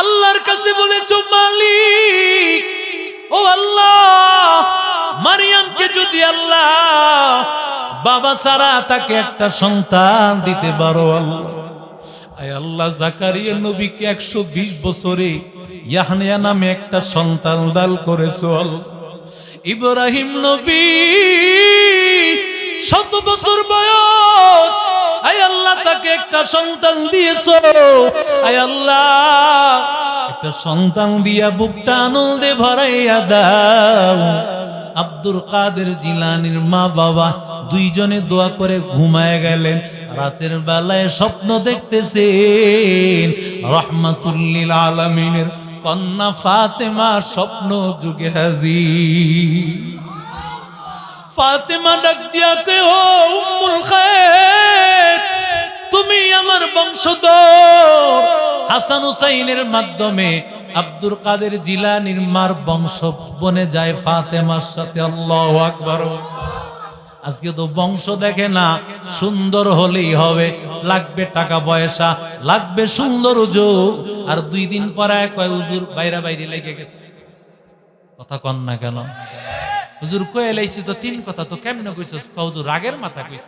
আল্লাহর কাছে বলেছ, মালিক, ও আল্লাহ, মারিয়ামকে যদি আল্লাহ বাবা সারা তাকে একটা সন্তান দিতে পারো আল্লাহ। আল্লাহ, জাকারিয়া নবীকে একশো বিশ বছরে ইয়াহনিয়া নামে একটা সন্তান দাল করেছ ইব্রাহিম নবী, শত একটা সন্তান দিয়েছ? আয় আল্লাহ, একটা সন্তান দিয়া বুকটা আনন্দে ভরাইয়া দাও। আব্দুল কাদের জিলানির মা বাবা দুইজনে দোয়া করে ঘুমায় গেলেন, রাতের বেলায় স্বপ্ন দেখতেছেন। রহমাতুল্লিল আলমিনের কন্যা ফাতেমা স্বপ্ন যুগে হাজির। ফাতেমা ডাক দিয়া কে ও উম্মুল খায়ের তুমি আমার বংশধর হাসান হুসাইনের মাধ্যমে আব্দুল কাদের জিলানির মার বংশ বনে যায় ফাতেমার সাথে, আল্লাহু আকবার। আজকে তো বংশ দেখে না, সুন্দর হলেই হবে। লাগবে টাকা পয়সা, লাগবে সুন্দর আর দুই দিন পরে কয় বাইরা বাইরে লেগে গেছে। কথা কন না কেন? হুজুর কয়ে লাইছি তো তিন কথা, তো কেমনে কইছস? হুজুর, রাগের মাথা কইছ।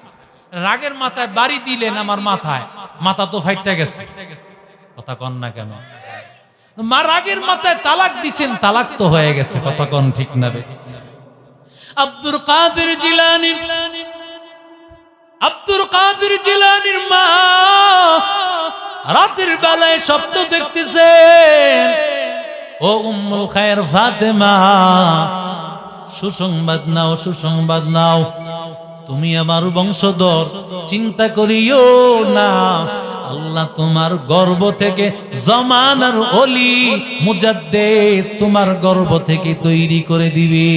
রাগের মাথায় বাড়ি দিলেন আমার মাথায়। মাথা তো ফাইটটা গেছে। কথা কন না কেন? মা রাগের মাথায় তালাক দিছেন, তালাক তো হয়ে গেছে, কথা কন ঠিক না আব্দুল কাদের জিলানি আব্দুল কাদের জিলানির মা রাতের বেলায় স্বপ্ন দেখতেছেন। ও উম্মুল খায়ের ফাতেমা, সুসংবাদ নাও সুসংবাদ নাও। তুমি আমার বংশধর, চিন্তা করিও না। আল্লাহ তোমার গর্ব থেকে জমানার অলি মুজাদ্দে তোমার গর্ব থেকে তৈরি করে দিবে।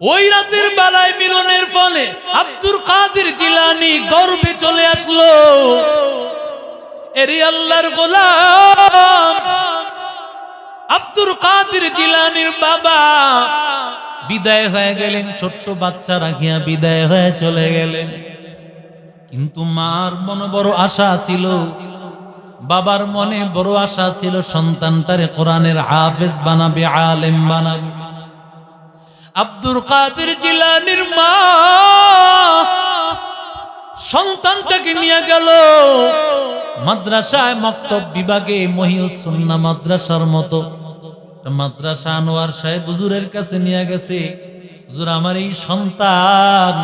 ওই রাতের বেলায় মিলনের ফলে আব্দুল কাদের জিলানি গর্বে চলে আসলো। এরি আল্লাহর গোলাম আব্দুল কাদের জিলানির বাবা। বিদায় হয়ে গেলেন, ছোট্ট বাচ্চা রাখিয়া বিদায় হয়ে চলে গেলেন। কিন্তু মার মনে বড় আশা ছিল, বাবার মনে বড় আশা ছিল, সন্তানটারে কোরআনের হাফেজ বানাবে, আলেম বানাবে। আব্দুল কাদের জিলানির মা সন্তানটাকে নিয়ে গেল। মাদ্রাসায় মক্তব বিভাগে মহিউসুন্না মাদ্রাসার মতো। মাদ্রাসা আনোয়ার সাহেব হুজুরের কাছে নিয়ে গেছে। হুজুর, আমার এই সন্তান,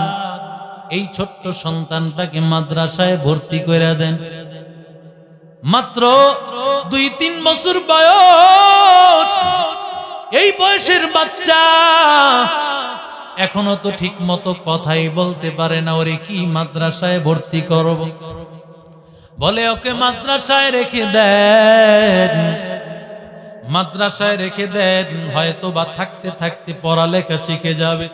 এই ছোট্ট সন্তানটাকে মাদ্রাসায় ভর্তি করে দেন। মাত্র দুই তিন বছর বয়স। এই বয়সের বাচ্চা এখনও তো ঠিক মতো কথাই বলতে পারে না, ওরে কি মাদ্রাসায় ভর্তি করব? বলে, ওকে মাদ্রাসায় রেখে দেন। মাদ্রাসায় রেখে দেন হয়তো বা থাকতে থাকতে পড়ালেখা শিখে যাবে।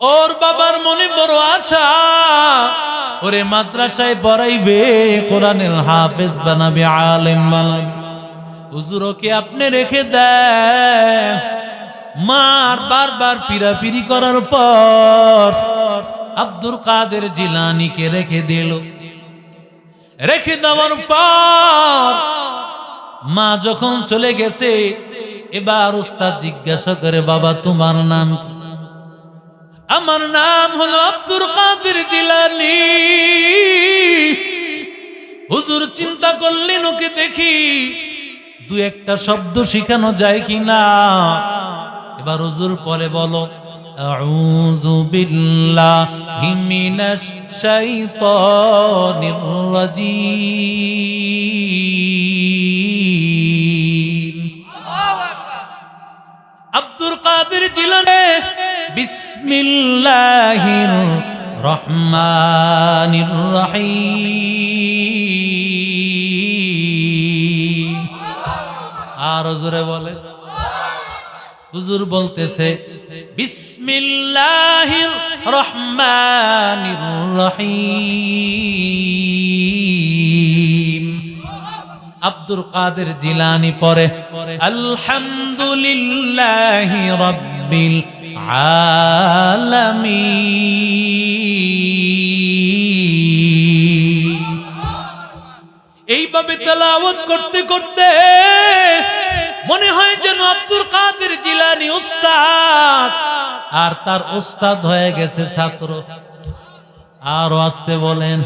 ওর বাবার মনে বড় আশা, ওরে মাদ্রাসায় পড়াইবে, কোরআনের হাফেজ বানাবে, আলেম বানাবে। হুজুর, ওকে আপনি রেখে দেন। মার বারবার পিরাপিরি করার পর আব্দুল কাদের জিলানিকে রেখে দিল। রেখে দেওয়ার পর মা যখন চলে গেছে, এবার উস্তাদ জিজ্ঞাসা করে, বাবা, তোমার নাম আমার নাম হলো আব্দুল কাদের জিলানি। হুজুর চিন্তা করলেন, ওকে দেখি দু একটা শব্দ শিখানো যায় কি না এবার হুজুর পরে বলো, আউযু বিল্লাহি মিনাশ শাইতানির রাজিম। বিসমিল্লাহির রহমানির রহিম। আর জোরে বলে। হুজুর বলতেছে, বিসমিল্লাহির রহমানির রহিম। আব্দুল কাদের জিলানি পরে, আলহামদুলিল্লাহি রাব্বিল আলামিন। এইভাবে তেলাওয়াত করতে করতে মনে হয় যেন আব্দুল কাদের জিলানি উস্তাদ আর তার উস্তাদ হয়ে গেছে ছাত্র। আরও আসতে বলেন।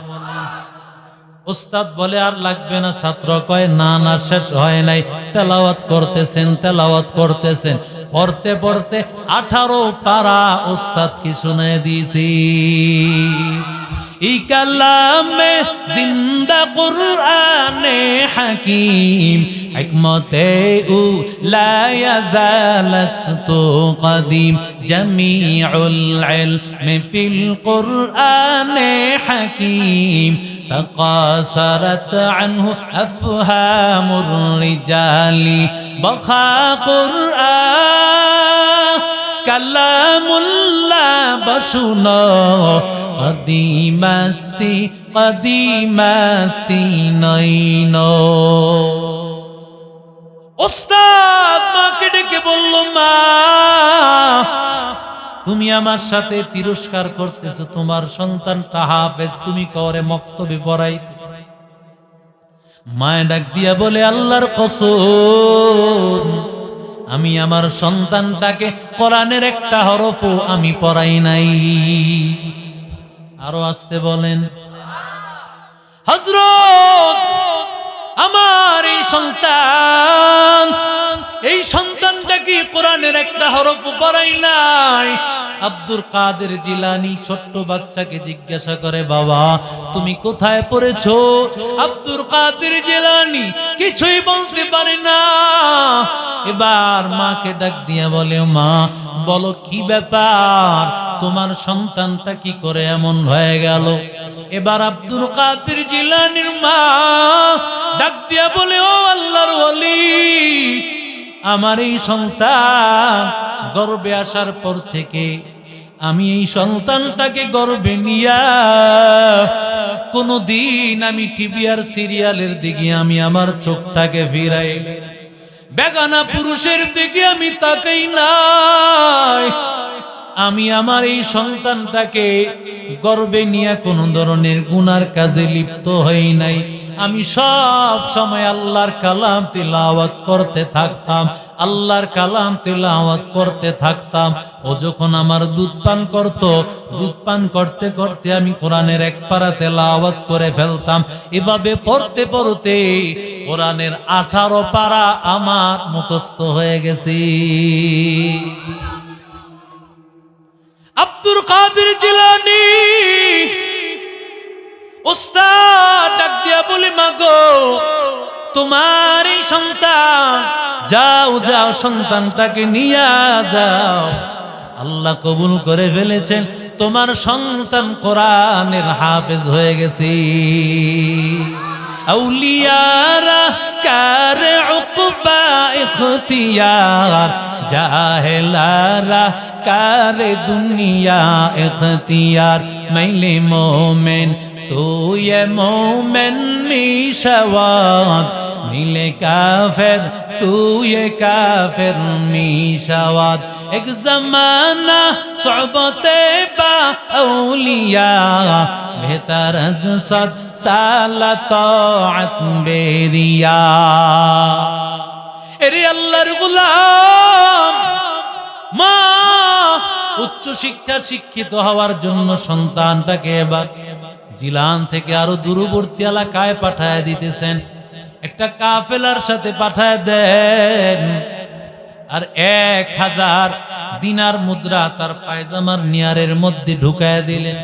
উস্তাদ বলে, আর লাগবে না ছাত্র। কয়, না না, শেষ হয় নাই। তেলাওয়াত করতেছেন তেলাওয়াত করতেছেন। পড়তে পড়তে আঠারো পারা ওস্তাদ কি শুনে দিয়েছি। ইকালামে জিন্দা কুরআনে হাকিম একমতে উ লা ইয়াজালাস্তু কদিম। জামিউল ইলমি ফিল কুরআনে হাকিম تقاصرت عنه أفهام الرجال بخا قرآن كلام الله بشنا قديم استي قديم استي نينو أستاذ ما كدك بلو ما তুমি আমার সাথে তিরস্কার করতেছো, তোমার সন্তানটা হাফেজ, তুমি করে মক্তবে পড়াইতে মায় ডাক দিয়া বলে, আল্লাহর কসম, আমি আমার সন্তানটাকে কোরআনের একটা হরফও আমি পড়াই নাই। আরও আসতে বলেন হজরত আমার এই সন্তান, এই সন্তানটাকে কোরআনের একটা হরফ পড়াই নাই? আব্দুল কাদের জিলানি ছোট্ট বাচ্চাকে জিজ্ঞাসা করে, বাবা, তুমি কোথায় পড়েছো? আব্দুল কাদের জিলানি কিছুই বলতে পারে না। এবার মাকে ডাক দিয়া বলে, মা, বলো কি ব্যাপার? তোমার সন্তানটা কি করে এমন হয়ে গেল? এবার আব্দুল কাদের জিলানির মা ডাক দিয়া বলে, ও আল্লাহর ওলি আমার এই সন্তান গর্বে আসার পর থেকে আমি এই সন্তানটাকে গর্বে নিয়া কোনো দিন আমি টিভি আর সিরিয়ালের দিকে আমি আমার চোখটাকে ফিরাই বেগানা পুরুষের দিকে আমি তাকাই নাই। আমি আমার এই সন্তানটাকে গর্বে নিয়ে কোনো ধরনের গুনার কাজে লিপ্ত হই নাই। আমি সব সময় আল্লাহর কালাম তিলাওয়াত করতে থাকতাম, আল্লাহর কালাম তিলাওয়াত করতে থাকতাম। ও যখন আমার দুধ পান করত, দুধ পান করতে করতে আমি কোরআনের এক পারা তেলাওয়াত করে ফেলতাম। এভাবে পড়তে পড়তে কোরআনের আঠারো পারা আমার মুখস্থ হয়ে গেছি। আব্দুল কাদের জিলানি উস্তাদ দিয়া বলে, মাগো, তোমার এই সন্তান, যাও যাও, সন্তানটাকে নিয়ে যাও। আল্লাহ কবুল করে ফেলেছেন, তোমার সন্তান কোরআনের হাফেজ হয়ে গেছে। আউলিয়ারা, কার উকবা ইখতিয়ার, জাহেলারা কার দুনিয়া ইখতিয়ার মাইলে মোমেন সোয়ে মোমেন মিশাওয়াত। মিলে কাফের সুয়ে কাফের মিশাওয়াত। এক জমানা সবতে বা আউলিয়া আজ সদ সালা তাআত বেরিয়া। এরে আল্লাহর গোলাম মা, উচ্চ শিক্ষা শিক্ষিত হওয়ার জন্য সন্তানটাকে এবার জিলান থেকে আরও দূরবর্তী এলাকায় পাঠায় দিতেছেন। একটা কাফেলার সাথে পাঠায় দেন। আর এক হাজার দিনার মুদ্রা তার পায়জামার নিয়ারের মধ্যে ঢুকায় দিলেন।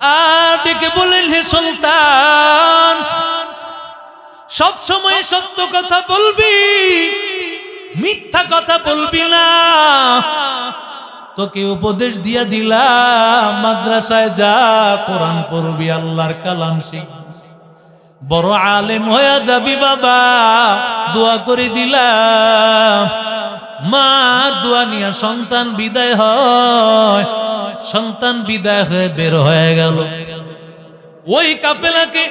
আর ডেকে বলেন হে সুলতান সব সময় সত্য কথা বলবি মিথ্যা কথা বলবি না। তোকে উপদেশ দিয়া দিলাম, মাদ্রাসায় যা কোরআন পড়বি, আল্লাহর কালাম শিখ। বড় আলেম হয়ে যাবি বাবা, দোয়া করে দিলাম। মা দোয়া নিয়ে সন্তান বিদায় হয়, সন্তান বিদায় হয়ে বের হয়ে গেল। ওই কাপেলাকে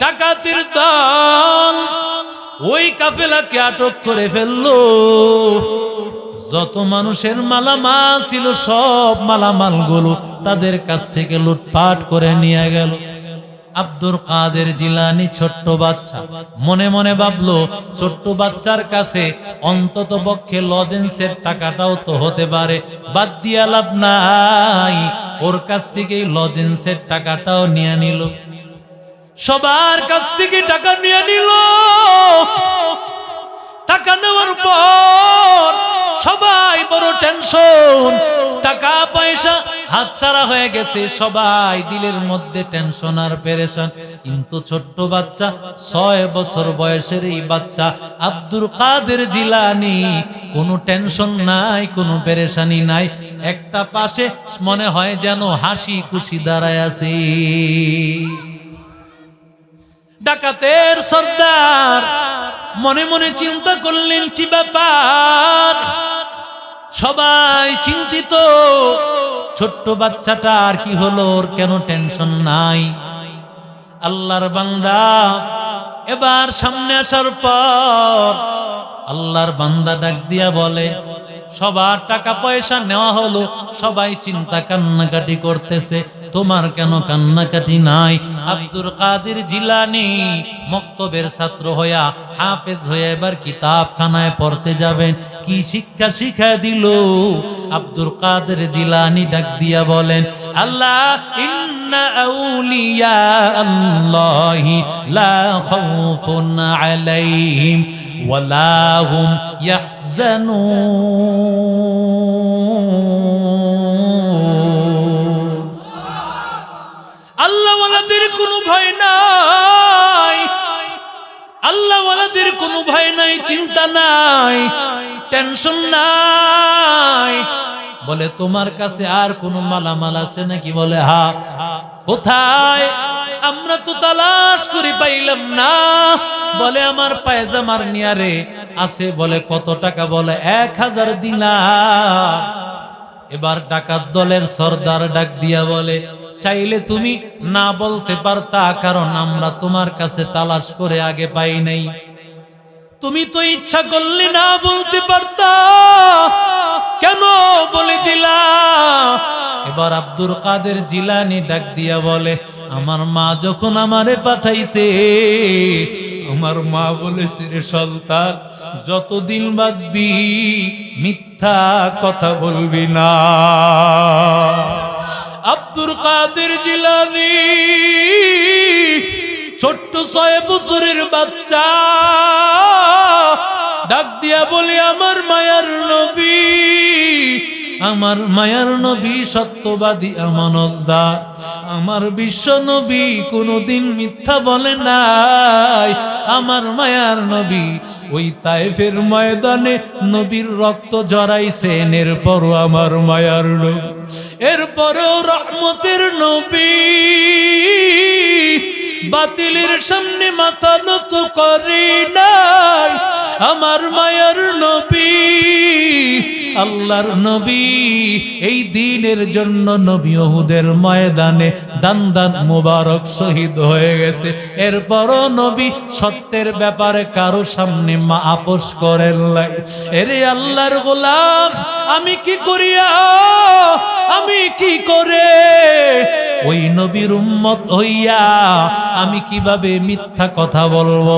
ডাকাতির দল ওই কাফেলাকে আটক করে ফেলল। যত মানুষের মালামাল ছিল, সব মালামালগুলো তাদের কাছ থেকে লুটপাট করে নিয়ে গেল। আব্দুর কাদের জিলানি ছোট্ট বাচ্চা মনে মনে ভাবলো, ছোট্ট বাচ্চার কাছে অন্তত পক্ষে লজেন্সের টাকাটাও তো হতে পারে, বাদ দিয়া লাভ নাই। ওর কাছ থেকেই লজেন্সের টাকাটাও নিয়ে নিল। সবার কাছ থেকে টাকা নিয়ে নিল। টাকা নেওয়ার পর সবাই বড় টেনশন। টাকা, পয়সা হাতছাড়া হয়ে গেছে সবাই দিলের মধ্যে টেনশন আর পেরেশান। কিন্তু ছোট্ট বাচ্চা, ছয় বছর বয়সের এই বাচ্চা, আব্দুল কাদের জিলানি, কোনো টেনশন নাই, কোনো পেরেশানি নাই। একটা পাশে মনে হয় যেন হাসি খুশি দাঁড়ায় আছে। ডাকাতের সর্দার। মনে মনে চিন্তা করলেন, কি ব্যাপার? সবাই চিন্তিত। ছোট্ট বাচ্চাটা আর কি হলো? ওর কেন টেনশন নাই? আল্লাহর বান্দা এবার সামনে আসার পর আল্লাহর বান্দা ডাক দিয়া বলে সবার টাকা পয়সা নেওয়া হলো। সবাই চিন্তা কান্নাকাটি করতেছে, তোমার কেন কান্নাকাটি নাই? আব্দুল কাদের জিলানি মক্তবের ছাত্র হইয়া হাফেজ হয়ে এবার কিতাবখানায় পড়তে যাবেন। কি শিক্ষা শিখা দিল? আব্দুল কাদের জিলানি ডাক দিয়া বলেন, আল্লাহ আউলিয়া আল্লাহি লা আলাইহিম। ওয়ালা হুম ইয়াহজানুন আল্লাহওয়ালাদের কোনো ভয় নাই আল্লাহওয়ালাদের কোনো ভয় নাই চিন্তা নাই টেনশন নাই বলে তোমার কাছে আর কোনো মালামাল আছে নাকি বলে হা কোথায় আমরা তো তালাশ করে পাইলাম না বলে, আমার পায়জামার নিয়ারে আছে, বলে, কত টাকা? বলে, এক হাজার দিনার। এবার ডাকাত দলের সর্দার ডাক দিয়া বলে, চাইলে তুমি না বলতে পারতা, কারণ আমরা তোমার কাছে তালাশ করে আগে পাই নাই। তুমি তো ইচ্ছা করলে না বলতে পারতা, কেন বলে দিলা? এবার আব্দুল কাদের জিলানি ডাক দিয়া বলে, আমার মা যখন আমারে পাঠাইছে আমার মা বলেছে রে সন্তান, যতদিন বাঁচবি, মিথ্যা কথা বলবি না। আব্দুল কাদের জিলানি, ছোট্ট ছয় বছরের বাচ্চা, ডাক দিয়া বলি, আমার মায়ার নবী, আমার মায়ার নবী সত্যবাদী আমানতদার। আমার বিশ্ব নবী কোনোদিন মিথ্যা বলে নাই। আমার মায়ার নবী। ওই তাইফের ময়দানে নবীর রক্ত জড়াইছেন এরপরও আমার মায়ার নবী। এরপরও রহমতের নবী। বাতিলের সামনে মাথা নত করি নাই। আমার মায়ার নবী। আল্লাহর নবী, এই দিনের জন্য নবী ওহুদের ময়দানে দান দান মুবারক শহীদ হয়ে গেছে। এরপরও নবী সত্যের ব্যাপারে কারও সামনে মা আপোষ করেন লাই এরে আল্লাহর গোলাম, আমি কি করিয়া, আমি কি করে? ওই নবীর উম্মত হইয়া আমি কীভাবে মিথ্যা কথা বলব?